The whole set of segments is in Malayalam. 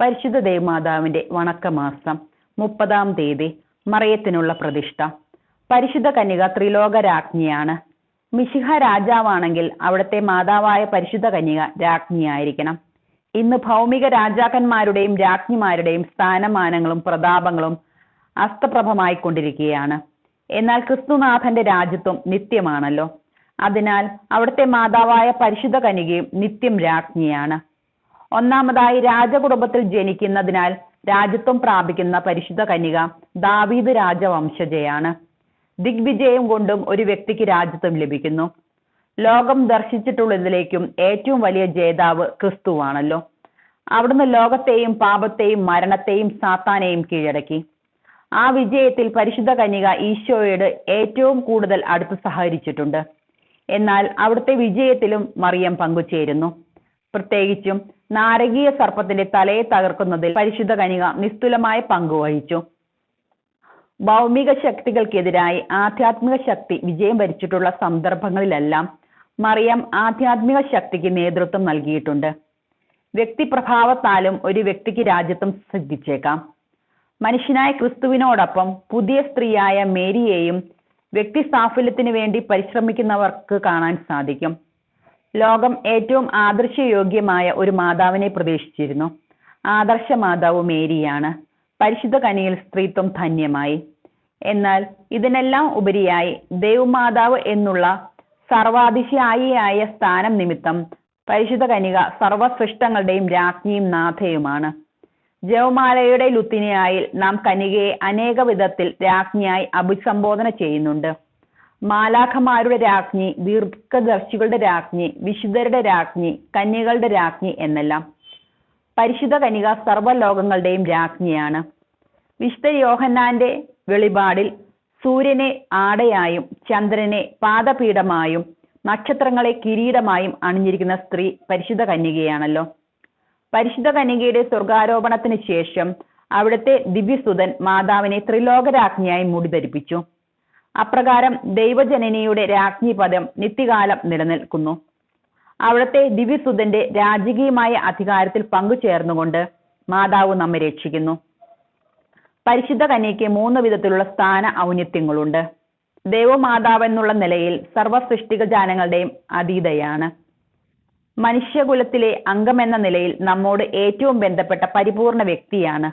പരിശുദ്ധ ദേവമാതാവിന്റെ വണക്കമാസം മുപ്പതാം തീയതി മറയത്തിനുള്ള പ്രതിഷ്ഠ. പരിശുദ്ധ കന്യക ത്രിലോക രാജ്ഞിയാണ് മിശിഹ രാജാവാണെങ്കിൽ അവിടുത്തെ മാതാവായ പരിശുദ്ധ കന്യക രാജ്ഞിയായിരിക്കണം. ഇന്ന് ഭൗമിക രാജാക്കന്മാരുടെയും രാജ്ഞിമാരുടെയും സ്ഥാനമാനങ്ങളും പ്രതാപങ്ങളും അസ്തപ്രഭമായി കൊണ്ടിരിക്കുകയാണ് എന്നാൽ ക്രിസ്തുനാഥന്റെ രാജ്യത്വം നിത്യമാണല്ലോ. അതിനാൽ അവിടുത്തെ മാതാവായ പരിശുദ്ധ കനികയും നിത്യം രാജ്ഞിയാണ്. ഒന്നാമതായി രാജകുടുംബത്തിൽ ജനിക്കുന്നതിനാൽ രാജ്യത്വം പ്രാപിക്കുന്ന പരിശുദ്ധ കന്യക ദാവീദ് രാജവംശജയാണ്. ദിഗ്വിജയം കൊണ്ടും ഒരു വ്യക്തിക്ക് രാജ്യത്വം ലഭിക്കുന്നു. ലോകം ദർശിച്ചിട്ടുള്ളതിലേക്കും ഏറ്റവും വലിയ ജേതാവ് ക്രിസ്തുവാണല്ലോ. അവിടുന്ന് ലോകത്തെയും പാപത്തെയും മരണത്തെയും സാത്താനെയും കീഴടക്കി. ആ വിജയത്തിൽ പരിശുദ്ധ കന്യക ഈശോയോട് ഏറ്റവും കൂടുതൽ അടുത്ത് സഹകരിച്ചിട്ടുണ്ട്. എന്നാൽ അവിടുത്തെ വിജയത്തിലും മറിയം പങ്കുചേരുന്നു. പ്രത്യേകിച്ചും നാരകീയ സർപ്പത്തിന്റെ തലയെ തകർക്കുന്നതിൽ പരിശുദ്ധ കനിക നിസ്തുലമായ പങ്കുവഹിച്ചു ഭൗമിക ശക്തികൾക്കെതിരായി ആധ്യാത്മിക ശക്തി വിജയം വരിച്ചിട്ടുള്ള സന്ദർഭങ്ങളിലെല്ലാം മറിയം ആധ്യാത്മിക ശക്തിക്ക് നേതൃത്വം നൽകിയിട്ടുണ്ട്. വ്യക്തിപ്രഭാവത്താലും ഒരു വ്യക്തിക്ക് രാജ്യത്വം സിദ്ധിച്ചേക്കാം മനുഷ്യനായ ക്രിസ്തുവിനോടൊപ്പം പുതിയ സ്ത്രീയായ മേരിയെയും വ്യക്തി സാഫല്യത്തിന് വേണ്ടി പരിശ്രമിക്കുന്നവർക്ക് കാണാൻ സാധിക്കും. ലോകം ഏറ്റവും ആദർശയോഗ്യമായ ഒരു മാതാവിനെ പ്രതീക്ഷിച്ചിരുന്നു. ആദർശ മാതാവ് മേരിയാണ്. പരിശുദ്ധ കനിയിൽ സ്ത്രീത്വം ധന്യമായി. എന്നാൽ ഇതിനെല്ലാം ഉപരിയായി ദേവമാതാവ് എന്നുള്ള സർവാതിശയായിയായ സ്ഥാനം നിമിത്തം പരിശുദ്ധ കനിക സർവസൃഷ്ടങ്ങളുടെയും രാജ്ഞിയും നാഥയുമാണ്. ജവമാലയുടെ ലുത്തിനിയായിൽ നാം കനികയെ അനേക വിധത്തിൽ രാജ്ഞിയായി അഭിസംബോധന ചെയ്യുന്നുണ്ട്. മാലാഖമാരുടെ രാജ്ഞി ദീർഘദർശികളുടെ രാജ്ഞി വിശുദ്ധരുടെ രാജ്ഞി കന്യകളുടെ രാജ്ഞി എന്നെല്ലാം. പരിശുദ്ധ കനിക സർവലോകങ്ങളുടെയും രാജ്ഞിയാണ്. വിശുദ്ധ യോഹന്നാന്റെ വെളിപാടിൽ സൂര്യനെ ആടയായും ചന്ദ്രനെ പാദപീഠമായും നക്ഷത്രങ്ങളെ കിരീടമായും അണിഞ്ഞിരിക്കുന്ന സ്ത്രീ പരിശുദ്ധ കന്യകയാണല്ലോ. പരിശുദ്ധ കന്യകയുടെ സ്വർഗാരോപണത്തിന് ശേഷം അവിടുത്തെ ദിവ്യസുതൻ മാതാവിനെ ത്രിലോകരാജ്ഞിയായി മുടി ധരിപ്പിച്ചു അപ്രകാരം ദൈവജനനിയുടെ രാജ്ഞി പദം നിത്യകാലം നിലനിൽക്കുന്നു. അവിടുത്തെ ദിവ്യസുതന്റെ രാജകീയമായ അധികാരത്തിൽ പങ്കുചേർന്നുകൊണ്ട് മാതാവ് നമ്മെ രക്ഷിക്കുന്നു. പരിശുദ്ധ കന്യയ്ക്ക് മൂന്ന് വിധത്തിലുള്ള സ്ഥാന ഔന്നത്യങ്ങളുണ്ട്. ദേവമാതാവ് എന്നുള്ള നിലയിൽ സർവ സൃഷ്ടിക ജാനങ്ങളുടെയും അതീതയാണ്. മനുഷ്യകുലത്തിലെ അംഗമെന്ന നിലയിൽ നമ്മോട് ഏറ്റവും ബന്ധപ്പെട്ട പരിപൂർണ വ്യക്തിയാണ്.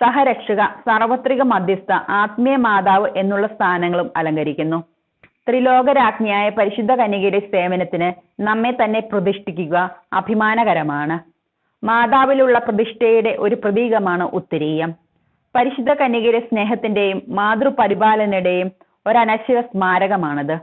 സഹരക്ഷക സാർവത്രിക മധ്യസ്ഥ ആത്മീയ മാതാവ് എന്നുള്ള സ്ഥാനങ്ങളും അലങ്കരിക്കുന്നു. ത്രിലോകരാജ്ഞിയായ പരിശുദ്ധ കന്യകയുടെ സേവനത്തിന് നമ്മെ തന്നെ പ്രതിഷ്ഠിക്കുക അഭിമാനകരമാണ്. മാതാവിലുള്ള പ്രതിഷ്ഠയുടെ ഒരു പ്രതീകമാണ് ഉത്തരീയം. പരിശുദ്ധ കന്യകയുടെ സ്നേഹത്തിന്റെയും മാതൃപരിപാലനയുടെയും ഒരനശ്വര സ്മാരകമാണത്.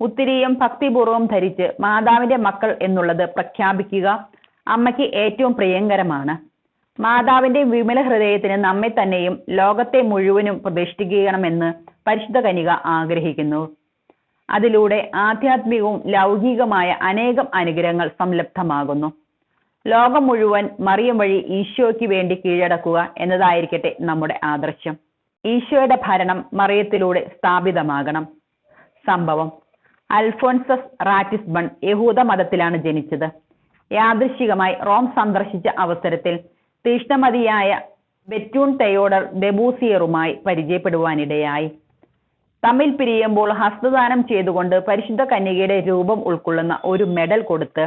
ഉത്തിരിയും ഭക്തിപൂർവം ധരിച്ച് മാതാവിന്റെ മക്കൾ എന്നുള്ളത് പ്രഖ്യാപിക്കുക അമ്മയ്ക്ക് ഏറ്റവും പ്രിയങ്കരമാണ്. മാതാവിന്റെ വിമല ഹൃദയത്തിന് നമ്മെ തന്നെയും ലോകത്തെ മുഴുവനും പ്രതിഷ്ഠിക്കണമെന്ന് പരിശുദ്ധ കനിക ആഗ്രഹിക്കുന്നു. അതിലൂടെ ആധ്യാത്മികവും ലൗകികമായ അനേകം അനുഗ്രഹങ്ങൾ സംലബ്ധമാകുന്നു. ലോകം മുഴുവൻ മറിയം വഴി ഈശോയ്ക്ക് വേണ്ടി കീഴടക്കുക എന്നതായിരിക്കട്ടെ നമ്മുടെ ആദർശം. ഈശോയുടെ ഭരണം മറിയത്തിലൂടെ സ്ഥാപിതമാകണം. സംഭവം അൽഫോൻസസ് റാറ്റിസ്ബൺ യഹൂദ മതത്തിലാണ് ജനിച്ചത്. യാദൃശികമായി റോം സന്ദർശിച്ച അവസരത്തിൽ തീഷ്ണമതിയായ ബെറ്റൂൺ തെയോഡർ ഡെബൂസിയറുമായി പരിചയപ്പെടുവാനിടയായി. തമ്മിൽ പിരിയുമ്പോൾ ഹസ്തദാനം ചെയ്തുകൊണ്ട് പരിശുദ്ധ കന്യകയുടെ രൂപം ഉൾക്കൊള്ളുന്ന ഒരു മെഡൽ കൊടുത്ത്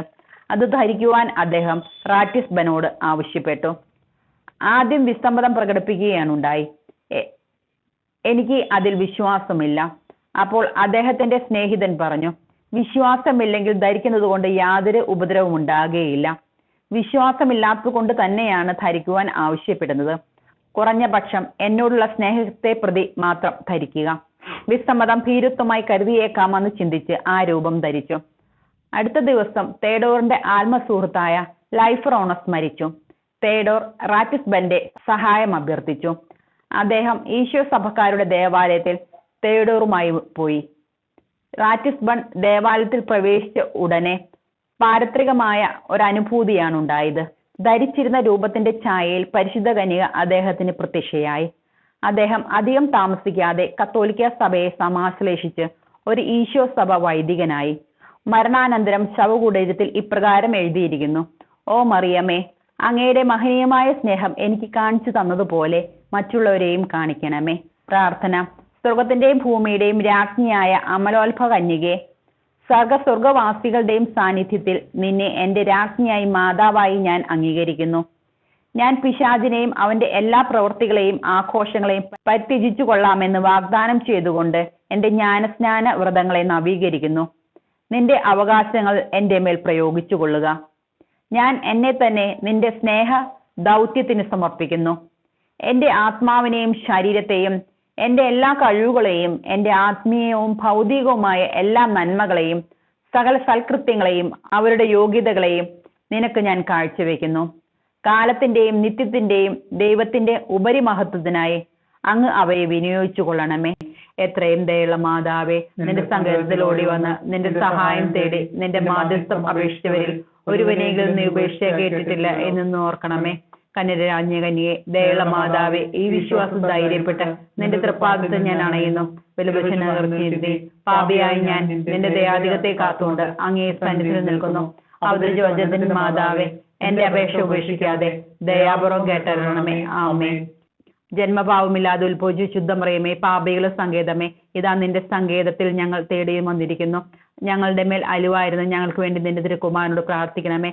അത് ധരിക്കുവാൻ അദ്ദേഹം റാറ്റിസ്ബനോട് ആവശ്യപ്പെട്ടു. ആദ്യം വിസമ്മതം പ്രകടിപ്പിക്കുകയാണ് ഉണ്ടായി എനിക്ക് അതിൽ വിശ്വാസമില്ല. അപ്പോൾ അദ്ദേഹത്തിന്റെ സ്നേഹിതൻ പറഞ്ഞു വിശ്വാസമില്ലെങ്കിൽ ധരിക്കുന്നത് കൊണ്ട് യാതൊരു ഉപദ്രവം ഉണ്ടാകുകയില്ല വിശ്വാസമില്ലാത്തത് കൊണ്ട് തന്നെയാണ് ധരിക്കുവാൻ ആവശ്യപ്പെടുന്നത്. കുറഞ്ഞ പക്ഷം എന്നോടുള്ള സ്നേഹത്തെ പ്രതി മാത്രം ധരിക്കുക. വിസമ്മതം ഭീരുത്വമായി കരുതിയേക്കാമെന്ന് ചിന്തിച്ച് ആ രൂപം ധരിച്ചു. അടുത്ത ദിവസം തേഡോറിന്റെ ആത്മസുഹൃത്തായ ലൈഫറോണസ് മരിച്ചു. തേഡോർ റാറ്റിസ്ബന്റെ സഹായം അഭ്യർത്ഥിച്ചു. അദ്ദേഹം ഈശോ സഭക്കാരുടെ ദേവാലയത്തിൽ തേഡോറുമായി പോയി. റാറ്റിസ്ബൺ ദേവാലയത്തിൽ പ്രവേശിച്ച ഉടനെ പാരത്രികമായ ഒരനുഭൂതിയാണ് ഉണ്ടായത്. ധരിച്ചിരുന്ന രൂപത്തിന്റെ ഛായയിൽ പരിശുദ്ധ കന്യക അദ്ദേഹത്തിന് പ്രത്യക്ഷയായി. അദ്ദേഹം അധികം താമസിക്കാതെ കത്തോലിക്ക സഭയെ സമാശ്ലേഷിച്ച് ഒരു ഈശോ സഭ വൈദികനായി. മരണാനന്തരം ശവകുടീരത്തിൽ ഇപ്രകാരം എഴുതിയിരിക്കുന്നു. ഓ മറിയമേ അങ്ങയുടെ മഹനീയമായ സ്നേഹം എനിക്ക് കാണിച്ചു തന്നതുപോലെ മറ്റുള്ളവരെയും കാണിക്കണമേ. പ്രാർത്ഥന. സ്വർഗത്തിന്റെയും ഭൂമിയുടെയും രാജ്ഞിയായ അമലോത്ഭ കന്യകെ സർഗസ്വർഗവാസികളുടെയും സാന്നിധ്യത്തിൽ നിന്നെ എന്റെ രാജ്ഞിയായി മാതാവായി ഞാൻ അംഗീകരിക്കുന്നു. ഞാൻ പിശാചിനെയും അവന്റെ എല്ലാ പ്രവൃത്തികളെയും ആഘോഷങ്ങളെയും പരിത്യജിച്ചു കൊള്ളാമെന്ന് വാഗ്ദാനം ചെയ്തുകൊണ്ട് എന്റെ ജ്ഞാനസ്നാന വ്രതങ്ങളെ നവീകരിക്കുന്നു. നിന്റെ അവകാശങ്ങൾ എന്റെ മേൽ പ്രയോഗിച്ചു കൊള്ളുക ഞാൻ എന്നെ തന്നെ നിന്റെ സ്നേഹ ദൗത്യത്തിന് സമർപ്പിക്കുന്നു. എന്റെ ആത്മാവിനെയും ശരീരത്തെയും എന്റെ എല്ലാ കഴിവുകളെയും എന്റെ ആത്മീയവും ഭൗതികവുമായ എല്ലാ നന്മകളെയും സകല സൽകൃത്യങ്ങളെയും അവരുടെ യോഗ്യതകളെയും നിനക്ക് ഞാൻ കാഴ്ചവെക്കുന്നു. കാലത്തിന്റെയും നിത്യത്തിന്റെയും ദൈവത്തിന്റെ ഉപരിമഹത്വത്തിനായി അങ്ങ് അവയെ വിനിയോഗിച്ചു കൊള്ളണമേ എത്രയും ദയുള്ള മാതാവേ നിന്റെ സങ്കേതത്തിൽ ഓടി വന്ന് നിന്റെ സഹായം തേടി നിന്റെ മാധ്യസ്ഥം അപേക്ഷിച്ചവരിൽ ഒരുവനെങ്കിലും നീ ഉപേക്ഷ കേട്ടിട്ടില്ല എന്നൊന്ന് ഓർക്കണമേ. കന്യരാജ്ഞ കന്യെ ദയുള്ള മാതാവ് ഈ വിശ്വാസം ധൈര്യപ്പെട്ട് നിന്റെ തൃപ്പാദത്തെ ഞാൻ അണയുന്നു. പാപിയായി ഞാൻ നിന്റെ ദയാധികത്തെ കാത്തുകൊണ്ട് അങ്ങേ സന്നിധിയിൽ നിൽക്കുന്നു. അവതരിജോജത്തിന്റെ മാതാവേ എന്റെ അപേക്ഷ ഉപേക്ഷിക്കാതെ ദയാപുറം കേട്ടരണമേ ആമേ ജന്മഭാവമില്ലാതെ ഉത്ഭവിച്ചു ശുദ്ധമറിയമേ പാപികളുടെ സങ്കേതമേ. ഇതാ നിന്റെ സങ്കേതത്തിൽ ഞങ്ങൾ തേടിയും വന്നിരിക്കുന്നു. ഞങ്ങളുടെ മേൽ അലുവായിരുന്നു ഞങ്ങൾക്ക് വേണ്ടി നിന്റെ തിരുക്കുമാരനോട് പ്രാർത്ഥിക്കണമേ.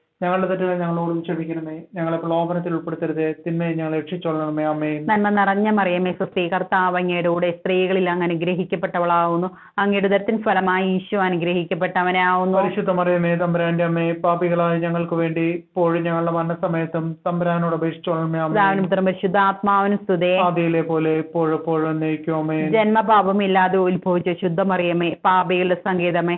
ഞങ്ങളുടെ തെറ്റുകൾ ഞങ്ങളോടും ക്ഷമിക്കണമേ. ഞങ്ങളെ പ്രലോഭനത്തിൽ ഉൾപ്പെടുത്തരുത്. തിന്മയെ ഞങ്ങളെ രക്ഷിച്ചോളണമേ. അമ്മേ നന്മ നിറഞ്ഞ മറിയമേ സുസ്ഥി കർത്താവ് അങ്ങയുടെ കൂടെ സ്ത്രീകളിൽ അങ്ങ് അനുഗ്രഹിക്കപ്പെട്ടവളാവുന്നു. അങ്ങയുടെ ദരത്തിൻ ഫലമായി ഈശോ അനുഗ്രഹിക്കപ്പെട്ടവനാവുന്നു. പരിശുദ്ധ മറിയമേ തമ്പുരാന്റെ അമ്മേ പാപികളായ ഞങ്ങൾക്ക് വേണ്ടി ഇപ്പോഴും ഞങ്ങളുടെ മരണസമയത്തും തമ്പുരാനോട് അപേക്ഷിച്ചോളണമേ. അമ്മേ സ്തുതേ. ആദിയിലെ പോലെ ഇപ്പോഴും എപ്പോഴും എന്നേക്കും. അമ്മേ ജന്മപാപമില്ലാതെ ഉത്ഭവിച്ച ശുദ്ധ മറിയമേ പാപികളുടെ സങ്കേതമേ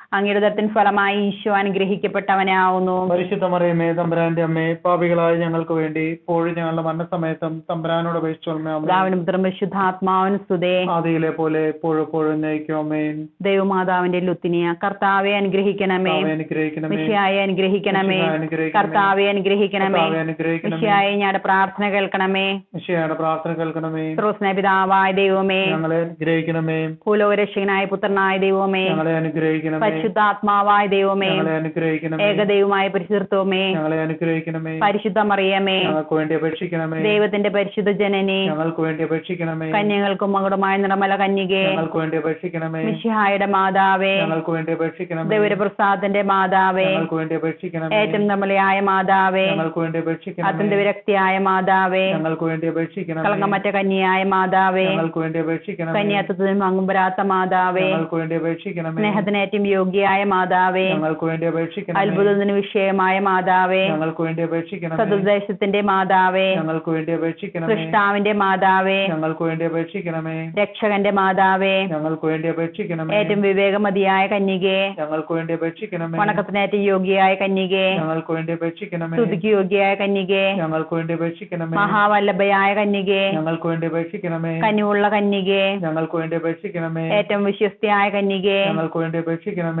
അങ്ങയുടെ ദത്തിൻ ഫലമായി ഈശോ അനുഗ്രഹിക്കപ്പെട്ടവനാവുന്നു. പരിശുദ്ധ മറിയമേ തമ്പുരാന്റെ അമ്മേ പാപികളായ ഞങ്ങൾക്ക് വേണ്ടി ഇപ്പോഴും ഞങ്ങളുടെ മരണസമയത്തും തമ്പുരാനോട് പരിശുദ്ധാത്മാവിനും സ്തുതേ. ആദിയിലെ പോലെ എപ്പോഴും എപ്പോഴും നയിക്കുമേ ദൈവമാതാവിന്റെ ലുത്തിനിയ കർത്താവെ അനുഗ്രഹിക്കണമേ. അനുഗ്രഹിക്കണമേ. അനുഗ്രഹിക്കണമേ. കർത്താവെ അനുഗ്രഹിക്കണമേ. അനുഗ്രഹിക്കണമേ. ഞങ്ങളുടെ പ്രാർത്ഥന കേൾക്കണമേ. മിശിഹായുടെ പ്രാർത്ഥന കേൾക്കണമേ. സ്രോസ്ന പിതാവായ ദൈവമേ. ഞങ്ങളെ അനുഗ്രഹിക്കണമേ. കുലോരക്ഷകനായ പുത്രനായ ദൈവമേ. ഞങ്ങളെ അനുഗ്രഹിക്കണമേ. പരിശുദ്ധാത്മാവായ ദൈവമേ ഏകദൈവമായ പരിശുദ്ധത്വമേ അനുഗ്രഹിക്കണമേ. പരിശുദ്ധ മറിയമേ വേണ്ടി അപേക്ഷിക്കണമേ. ദൈവത്തിന്റെ പരിശുദ്ധ ജനനെ ഞങ്ങൾക്ക് വേണ്ടി അപേക്ഷിക്കണമേ. കന്യകൾക്കും മകുടമായ നിറമല കന്യകെ ഞങ്ങൾക്ക് വേണ്ടി അപേക്ഷിക്കണമേ. മിശിഹായുടെ മാതാവേ ഞങ്ങൾക്ക് വേണ്ടി അപേക്ഷിക്കണമേ. ദൈവപ്രസാദന്റെ മാതാവേ ഞങ്ങൾക്ക് വേണ്ടി അപേക്ഷിക്കണമേ. ഏറ്റവും നമ്മളെയായ മാതാവേ ഞങ്ങൾക്ക് വേണ്ടി അപേക്ഷിക്കണമേ. അത്യന്ത വിരക്തിയായ മാതാവേ ഞങ്ങൾക്ക് വേണ്ടി അപേക്ഷിക്കണമേ. കളങ്കമറ്റ കന്യയായ മാതാവേ ഞങ്ങൾക്ക് വേണ്ടി അപേക്ഷിക്കണമേ. കന്യാത്വത്തിന് മങ്ങുമ്പരാത്ത മാതാവേ ഞങ്ങൾക്ക് വേണ്ടി അപേക്ഷിക്കണമേ. സ്നേഹത്തിനേറ്റവും യോഗ്യയായ മാതാവേ ഞങ്ങൾക്ക് വേണ്ടി അപേക്ഷിക്കണം അത്ഭുതത്തിന് വിഷയമായ മാതാവേ ഞങ്ങൾക്ക് വേണ്ടി അപേക്ഷിക്കണം സതുദ്ദേശത്തിന്റെ മാതാവേ ഞങ്ങൾക്ക് വേണ്ടി അപേക്ഷിക്കണം കൃഷ്ണാവിന്റെ മാതാവേ ഞങ്ങൾക്ക് വേണ്ടി അപേക്ഷിക്കണമേ രക്ഷകന്റെ മാതാവേ ഞങ്ങൾക്ക് വേണ്ടി അപേക്ഷിക്കണമേ ഏറ്റവും വിവേകമതിയായ കന്യകെ ഞങ്ങൾക്ക് വേണ്ടി അപേക്ഷിക്കണമേ വണക്കത്തിനേറ്റവും യോഗ്യയായ കന്യകെ ഞങ്ങൾക്ക് വേണ്ടി അപേക്ഷിക്കണമേ സ്തുതിക്ക് യോഗ്യയായ കന്യകെ ഞങ്ങൾക്ക് വേണ്ടി അപേക്ഷിക്കണമേ മഹാവല്ലഭയായ കന്യകെ ഞങ്ങൾക്ക് വേണ്ടി അപേക്ഷിക്കണമേ കനിവുള്ള കന്യകെ ഞങ്ങൾക്ക് വേണ്ടി അപേക്ഷിക്കണമേ ഏറ്റവും വിശ്വസ്തയായ കന്യകെ ഞങ്ങൾക്ക് വേണ്ടി അപേക്ഷിക്കണമേ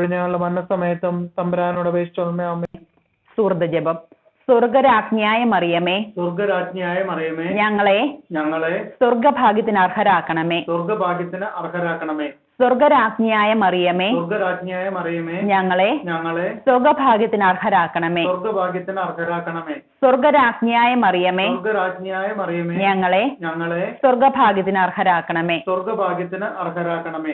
ഞങ്ങളുടെ മരണസമയത്തും തമ്പുരാനോട് അപേക്ഷിച്ചോളമേ അമ്മേ. സുഹൃത ജപം സ്വർഗരാജ്ഞിയായ മറിയമേ സ്വർഗരാജ്ഞിയായ മറിയമേ ഞങ്ങളെ. ഞങ്ങളെ. സ്വർഗഭാഗ്യത്തിന് അർഹരാക്കണമേ. സ്വർഗഭാഗ്യത്തിന് അർഹരാക്കണമേ. സ്വർഗരാജ്ഞിയായ മറിയമേ സ്വർഗരാജ്ഞിയായ മറിയമേ ഞങ്ങളെ. ഞങ്ങളെ. സ്വർഗഭാഗ്യത്തിന് അർഹരാക്കണമേ. സ്വർഗഭാഗ്യത്തിന് അർഹരാക്കണമേ. സ്വർഗരാജ്ഞിയായ മറിയമേ സ്വർഗരാജ്ഞിയായ മറിയമേ ഞങ്ങളെ. ഞങ്ങളെ. സ്വർഗഭാഗ്യത്തിന് അർഹരാക്കണമേ. സ്വർഗഭാഗ്യത്തിന് അർഹരാക്കണമേ.